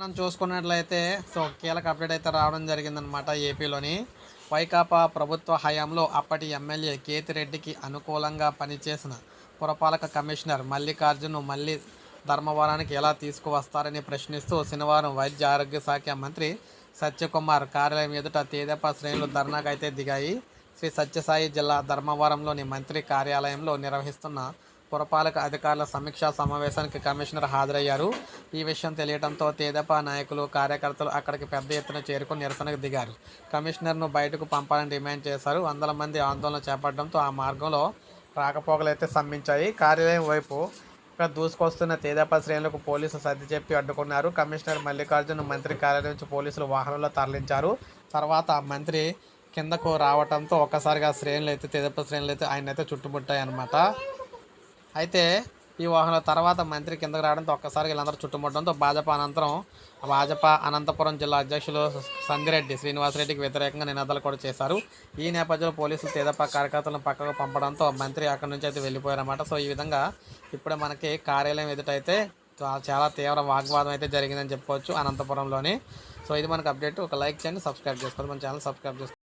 మనం చూసుకున్నట్లయితే సో కీలక అప్డేట్ అయితే రావడం జరిగిందనమాట ఏపీలోని. వైకాపా ప్రభుత్వ హయాంలో అప్పటి ఎమ్మెల్యే కేతిరెడ్డికి అనుకూలంగా పనిచేసిన పురపాలక కమిషనర్ మల్లికార్జును మళ్ళీ ధర్మవరానికి ఎలా తీసుకువస్తారని ప్రశ్నిస్తూ శనివారం వైద్య ఆరోగ్య శాఖ మంత్రి సత్యకుమార్ కార్యాలయం ఎదుట తేదప శ్రేణులు ధర్నాకైతే దిగాయి. శ్రీ సత్యసాయి జిల్లా ధర్మవరంలోని మంత్రి కార్యాలయంలో నిర్వహిస్తున్న పురపాలక అధికారుల సమీక్షా సమావేశానికి కమిషనర్ హాజరయ్యారు. ఈ విషయం తెలియడంతో తేదపా నాయకులు కార్యకర్తలు అక్కడికి పెద్ద ఎత్తున చేరుకుని నిరసనకు దిగారు. కమిషనర్ను బయటకు పంపాలని డిమాండ్ చేశారు. వందల మంది ఆందోళన చేపట్టడంతో ఆ మార్గంలో రాకపోకలు అయితే స్తంభించాయి. కార్యాలయం వైపు ఇక్కడ దూసుకొస్తున్న తేదప శ్రేణులకు పోలీసులు సర్ది చెప్పి అడ్డుకున్నారు. కమిషనర్ మల్లికార్జున మంత్రి కార్యాలయం నుంచి పోలీసులు వాహనంలో తరలించారు. తర్వాత మంత్రి కిందకు రావడంతో ఒక్కసారిగా శ్రేణులు అయితే తేదప శ్రేణులు అయితే ఆయన అయితే చుట్టుముట్టాయి అనమాట అయితే ఈ వాహనం తర్వాత మంత్రి కిందకు రావడంతో ఒక్కసారి వీళ్ళందరూ చుట్టుముట్టడంతో భాజపా అనంతరం భాజపా అనంతపురం జిల్లా అధ్యక్షులు సంగిరెడ్డి శ్రీనివాసరెడ్డికి వ్యతిరేకంగా నినాదాలు కూడా చేశారు. ఈ నేపథ్యంలో పోలీసులు తేదప కార్యకర్తలను పక్కకు పంపడంతో మంత్రి అక్కడి నుంచి అయితే వెళ్ళిపోయారన్నమాట. సో ఈ విధంగా ఇప్పుడే మనకి కార్యాలయం ఎదుటైతే చాలా తీవ్ర వాగ్వాదం అయితే జరిగిందని చెప్పుకోవచ్చు అనంతపురంలోని. సో ఇది మనకు అప్డేట్. ఒక లైక్ చేయండి సబ్స్క్రైబ్ చేసుకోండి. మన ఛానల్ సబ్స్క్రైబ్ చేసుకోండి